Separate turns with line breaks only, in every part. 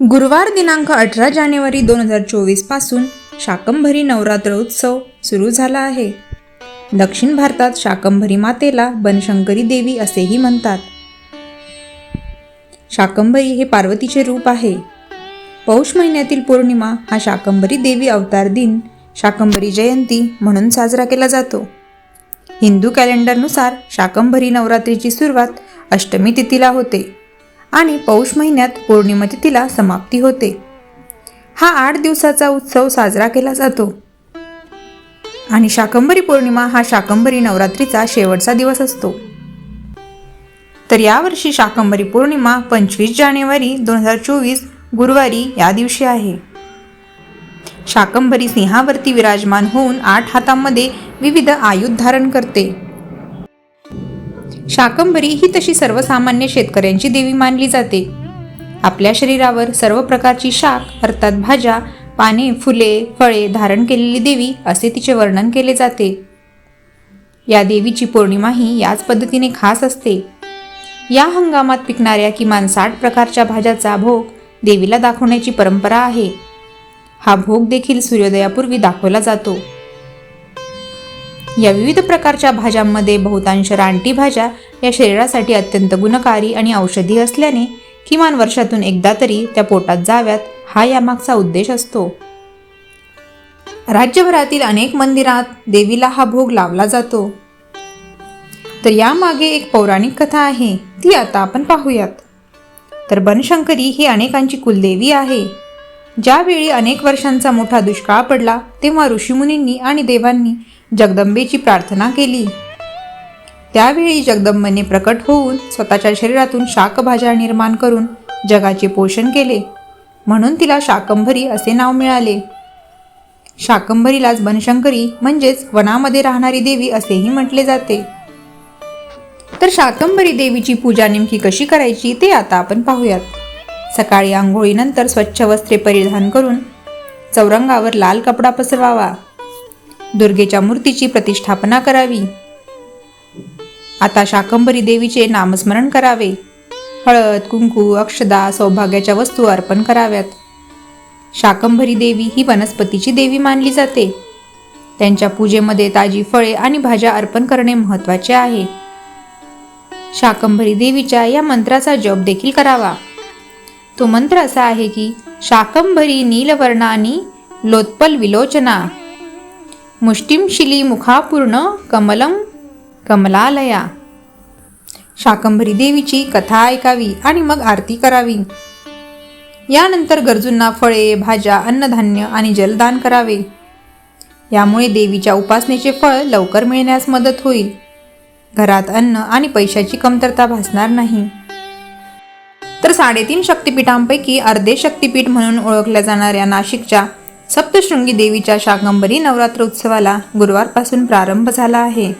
गुरुवार दिनांक अठरा जानेवारी दोन हजार चोवीसपासून शाकंभरी नवरात्र उत्सव सुरू झाला आहे. दक्षिण भारतात शाकंभरी मातेला बनशंकरी देवी असेही म्हणतात. शाकंभरी हे पार्वतीचे रूप आहे. पौष महिन्यातील पौर्णिमा हा शाकंभरी देवी अवतार दिन शाकंभरी जयंती म्हणून साजरा केला जातो. हिंदू कॅलेंडरनुसार शाकंभरी नवरात्रीची सुरुवात अष्टमी तिथीला होते. आणि पौष महिन्यात पौर्णिमतिथीला समाप्ती होते. हा आठ दिवसाचा उत्सव साजरा केला जातो. आणि शाकंभरी पौर्णिमा हा शाकंभरी नवरात्रीचा शेवटचा दिवस असतो. तर यावर्षी शाकंभरी पौर्णिमा पंचवीस जानेवारी दोन हजार चोवीस गुरुवारी या दिवशी आहे. शाकंभरी सिंहावरती विराजमान होऊन आठ हातांमध्ये विविध आयुध धारण करते. शाकंभरी ही तशी सर्वसामान्य शेतकऱ्यांची देवी मानली जाते. आपल्या शरीरावर सर्व प्रकारची शाक अर्थात भाज्या पाने फुले फळे धारण केलेली देवी असे तिचे वर्णन केले जाते. या देवीची पौर्णिमा ही याच पद्धतीने खास असते. या हंगामात पिकणाऱ्या किमान साठ प्रकारच्या भाज्याचा भोग देवीला दाखवण्याची परंपरा आहे. हा भोग देखील सूर्योदयापूर्वी दाखवला जातो. या विविध प्रकारच्या भाज्यांमध्ये बहुतांश रानटी भाज्या या शरीरासाठी अत्यंत गुणकारी आणि औषधी असल्याने किमान वर्षातून एकदा तरी त्या पोटात जाव्यात हा यामागचा उद्देश असतो. राज्यभरातील अनेक मंदिरात देवीला हा भोग लावला जातो. तर यामागे एक पौराणिक कथा आहे ती आता आपण पाहूयात. तर बनशंकरी ही अनेकांची कुलदेवी आहे. ज्यावेळी अनेक वर्षांचा मोठा दुष्काळ पडला तेव्हा ऋषीमुनींनी आणि देवांनी जगदंबेची प्रार्थना केली. त्यावेळी जगदंबेने प्रकट होऊन स्वतःच्या शरीरातून शाकभाज्या निर्माण करून जगाचे पोषण केले. म्हणून तिला शाकंभरी असे नाव मिळाले. शाकंभरीलाच बनशंकरी म्हणजेच वनामध्ये राहणारी देवी असेही म्हटले जाते. तर शाकंभरी देवीची पूजा नेमकी कशी करायची ते आता आपण पाहूयात. सकाळी आंघोळीनंतर स्वच्छ वस्त्रे परिधान करून चौरंगावर लाल कपडा पसरवावा. दुर्गेच्या मूर्तीची प्रतिष्ठापना करावी. आता शाकंभरी देवीचे नामस्मरण करावे. हळद कुंकू अक्षदा सौभाग्याच्या वस्तू अर्पण कराव्यात. शाकंभरी देवी ही वनस्पतीची देवी मानली जाते. त्यांच्या पूजेमध्ये ताजी फळे आणि भाज्या अर्पण करणे महत्त्वाचे आहे. शाकंभरी देवीच्या या मंत्राचा जप देखील करावा. तो मंत्र असा आहे की शाकंभरी नीलवर्णानी लोत्पल विलोचना मुष्टिमशिली मुखापूर्ण कमलम कमलालया. शाकंभरी देवीची कथा ऐकावी आणि मग आरती करावी. यानंतर गरजूंना फळे भाज्या अन्नधान्य आणि जलदान करावे. यामुळे देवीच्या उपासनेचे फळ लवकर मिळण्यास मदत होईल. घरात अन्न आणि पैशाची कमतरता भासणार नाही. तर साडेतीन शक्तिपीठांपैकी अर्धे शक्तिपीठ म्हणून ओळखल्या जाणाऱ्या नाशिकच्या सप्तशृंगी देवीच्या शाकंभरी नवरात्र उत्सवाला गुरुवारपासून प्रारंभ झाला आहे.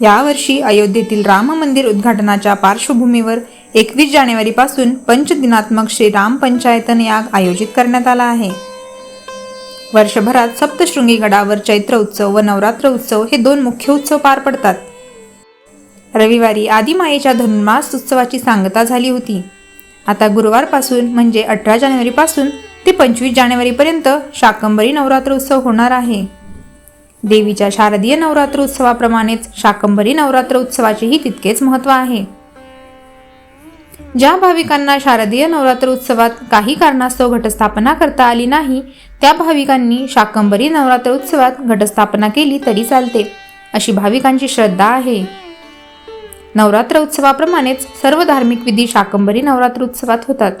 यावर्षी अयोध्येतील राम मंदिर उद्घाटनाच्या पार्श्वभूमीवर एकवीस जानेवारीपासून पंचदिनात्मक श्री राम पंचायतन याग आयोजित करण्यात आला आहे. वर्षभरात सप्तशृंगी गडावर चैत्र उत्सव व नवरात्र उत्सव हे दोन मुख्य उत्सव पार पडतात. रविवारी आदिमायेच्या धनुर्मास उत्सवाची सांगता झाली होती. आता गुरुवारपासून म्हणजे अठरा जानेवारीपासून ते पंचवीस जानेवारीपर्यंत शाकंभरी नवरात्र उत्सव होणार आहे. देवीच्या शारदीय नवरात्र उत्सवाप्रमाणेच शाकंभरी नवरात्र उत्सवाचेही तितकेच महत्त्व आहे. ज्या भाविकांना शारदीय नवरात्र उत्सवात काही कारणास्तव घटस्थापना करता आली नाही त्या भाविकांनी शाकंभरी नवरात्र उत्सवात घटस्थापना केली तरी चालते अशी भाविकांची श्रद्धा आहे. नवरात्र उत्सवाप्रमाणेच सर्व धार्मिक विधी शाकंभरी नवरात्र उत्सवात होतात.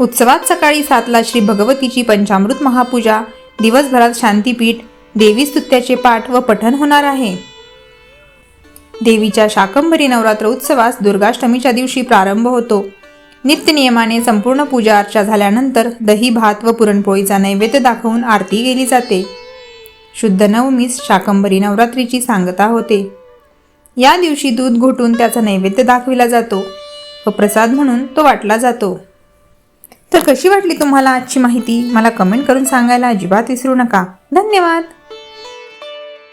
उत्सवात सकाळी सातला श्री भगवतीची पंचामृत महापूजा. दिवसभरात शांतीपीठ देवी स्तुत्याचे पाठ व पठण होणार आहे. देवीच्या शाकंभरी नवरात्र उत्सवास दुर्गाष्टमीच्या दिवशी प्रारंभ होतो. नित्यनियमाने संपूर्ण पूजा अर्चा झाल्यानंतर दही भात व पुरणपोळीचा नैवेद्य दाखवून आरती केली जाते. शुद्ध नवमीस शाकंभरी नवरात्रीची सांगता होते. या दिवशी दूध घोटून त्याचा नैवेद्य दाखविला जातो व प्रसाद म्हणून तो वाटला जातो. तर कशी वाटली तुम्हाला आजची माहिती? मला कमेंट करून सांगायला अजिबात विसरू नका. धन्यवाद.